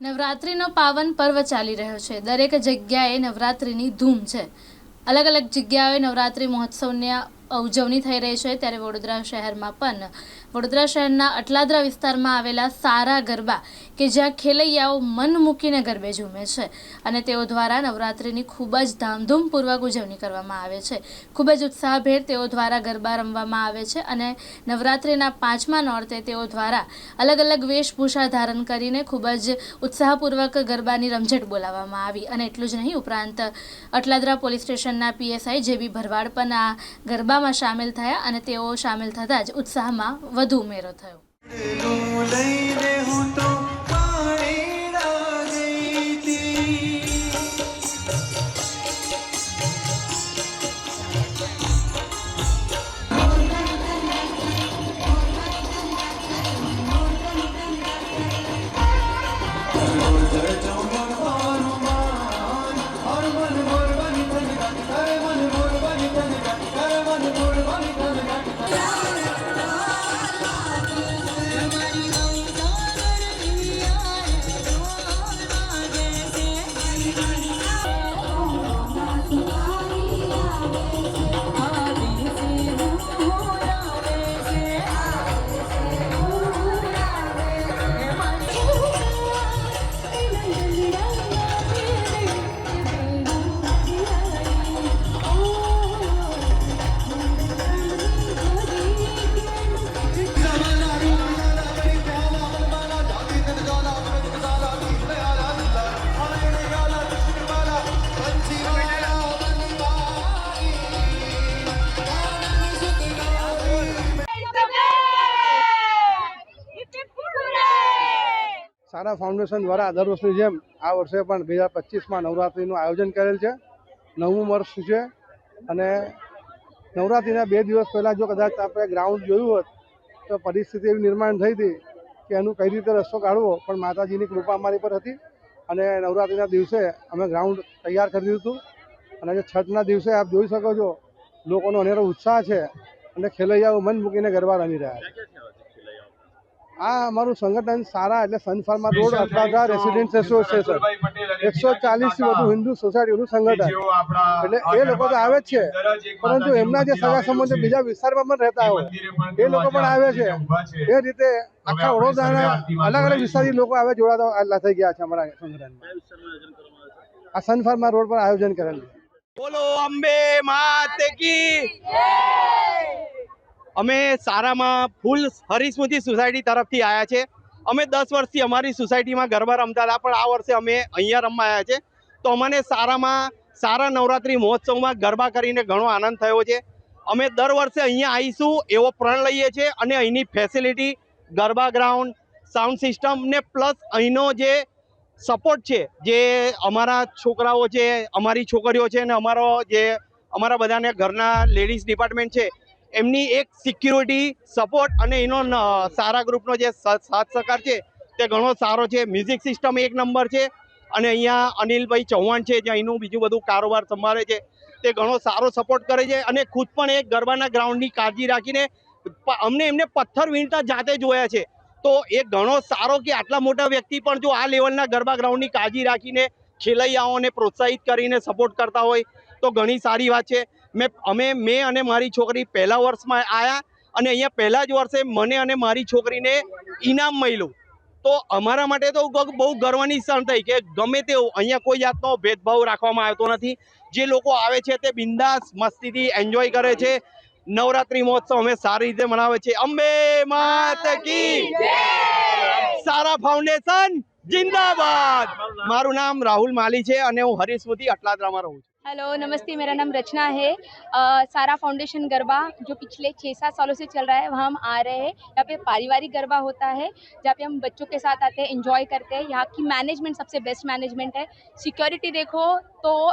નવરાત્રિનો પાવન પર્વ ચાલી રહ્યો છે. દરેક જગ્યાએ નવરાત્રિની ધૂમ છે. અલગ અલગ જગ્યાએ નવરાત્રિ મહોત્સવની ઉજવણી થઈ રહી છે ત્યારે વડોદરા શહેરમાં પણ. વડોદરા શહેરના અટલાદરા વિસ્તારમાં આવેલા સારા ગરબા કે જ્યાં ખેલૈયાઓ મન મૂકીને ગરબે ઝૂમે છે અને તેઓ દ્વારા નવરાત્રિની ખૂબ જ ધામધૂમપૂર્વક ઉજવણી કરવામાં આવે છે. ખૂબ જ ઉત્સાહભેર તેઓ દ્વારા ગરબા રમવામાં આવે છે અને નવરાત્રિના પાંચમા નોરતે તેઓ દ્વારા અલગ અલગ વેશભૂષા ધારણ કરીને ખૂબ જ ઉત્સાહપૂર્વક ગરબાની રમઝટ બોલાવવામાં આવી. અને એટલું જ નહીં, ઉપરાંત અટલાદરા પોલીસ સ્ટેશનના પીએસઆઈ જે બી ભરવાડ પણ આ ગરબામાં સામેલ થયા અને તેઓ સામેલ થતાં જ ઉત્સાહમાં વધુ ઉમેરો થયો. સારા ફાઉન્ડેશન દ્વારા દર વર્ષની જેમ આ વર્ષે પણ બે હજાર પચીસમાં નવરાત્રિનું આયોજન કરેલ છે. નવમું વર્ષ છે અને નવરાત્રિના બે દિવસ પહેલાં જો કદાચ આપણે ગ્રાઉન્ડ જોયું હોત, તો પરિસ્થિતિ એવી નિર્માણ થઈ હતી કે એનું કઈ રીતે રસ્તો કાઢવો, પણ માતાજીની કૃપા અમારી પર હતી અને નવરાત્રિના દિવસે અમે ગ્રાઉન્ડ તૈયાર કરી દીધું અને આજે છઠના દિવસે આપ જોઈ શકો છો, લોકોનો અનેરો ઉત્સાહ છે અને ખેલૈયાઓ મન મૂકીને ગરબા રમી રહ્યા છે. આ અમારું સંગઠન સારા એટલે Sun Pharma road Atladara residence association એકસો ચાલીસથી વધુ હિન્દુ સોસાયટીનું સંગઠન. એટલે એ લોકો તો આવે જ છે. પરંતુ એમના જે સગા સંબંધો બીજા વિસ્તારમાં પણ રહેતા હોય. એ લોકો પણ આવે છે. એ રીતે આખા વડોદરાના અલગ અલગ વિસ્તારથી લોકો આવે જોડાતા થઈ ગયા છે અમારા સંગઠનમાં. આ સન ફાર્મા રોડ પર આયોજન કરેલું છે. બોલો અંબે માત કી અમે સારામાં ફૂલ હરીસ્મૃતિ સોસાયટી તરફથી આવ્યા છે. અમે દસ વર્ષથી અમારી સોસાયટીમાં ગરબા રમતા હતા, પણ આ વર્ષે અમે અહીંયા રમવા આવ્યા છે. તો અમને સારામાં સારા નવરાત્રિ મહોત્સવમાં ગરબા કરીને ઘણો આનંદ થયો છે. અમે દર વર્ષે અહીંયા આવીશું એવો પ્રણ લઈએ છીએ અને અહીંની facility garba ground sound system ને પ્લસ અહીંનો જે સપોર્ટ છે, જે અમારા છોકરાઓ છે, અમારી છોકરીઓ છે અને અમારો જે અમારા બધાને ઘરના લેડીઝ ડિપાર્ટમેન્ટ છે એમની એક સિક્યુરિટી સપોર્ટ અને એનો સારા ગ્રુપનો જે સાથ સહકાર છે, તે ઘણો સારો છે. મ્યુઝિક સિસ્ટમ એક નંબર છે. અને અહીંયા અનિલભાઈ ચૌહાણ છે જે અહીંનું બીજું બધું કારોબાર સંભાળે છે. તે ઘણો સારો સપોર્ટ કરે છે અને ખુદ પણ એક ગરબાના ગ્રાઉન્ડની કાળજી રાખીને અમને એમને પથ્થર વીણતા જાતે જોયા છે. તો એ ઘણો સારો કે આટલા મોટા વ્યક્તિ પણ જો આ લેવલના ગરબા ગ્રાઉન્ડની કાળજી રાખીને ખેલૈયાઓને પ્રોત્સાહિત કરીને સપોર્ટ કરતા હોય, તો ઘણી સારી વાત છે. મેં, અમે, મેં અને મારી છોકરી પહેલા વર્ષમાં આવ્યા અને અહીંયા પહેલા જ વર્ષે મને અને મારી છોકરીને ઇનામ મળ્યું. તો અમારા માટે તો બહુ ગર્વની ક્ષણ થઈ કે ગમે તેવું, અહીંયા કોઈ જાતનો ભેદભાવ રાખવામાં આવતો નથી. જે લોકો આવે છે તે બિંદાસ મસ્તીથી એન્જોય કરે છે. નવરાત્રી મહોત્સવ અમે સારી રીતે મનાવે છે. અંબે માત કી સારા ફાઉન્ડેશન, જિંદાબાદ! મારું નામ રાહુલ માલી છે અને હું હરીસ્મૃતિ અટલાદરામાં રહું છું. हेलो नमस्ते मेरा नाम रचना है। अ, सारा फाउंडेशन गरबा जो पिछले छः सात सालों से चल रहा है वहाँ हम आ रहे हैं। यहाँ पे पारिवारिक गरबा होता है जहाँ पे हम बच्चों के साथ आते हैं एंजॉय करते हैं। यहाँ की मैनेजमेंट सबसे बेस्ट मैनेजमेंट है। सिक्योरिटी देखो तो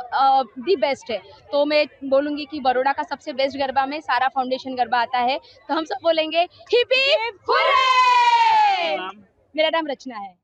दी बेस्ट है। तो मैं बोलूँगी कि बड़ोड़ा का सबसे बेस्ट गरबा में सारा फाउंडेशन गरबा आता है। तो हम सब बोलेंगे हिप मेरा नाम रचना है।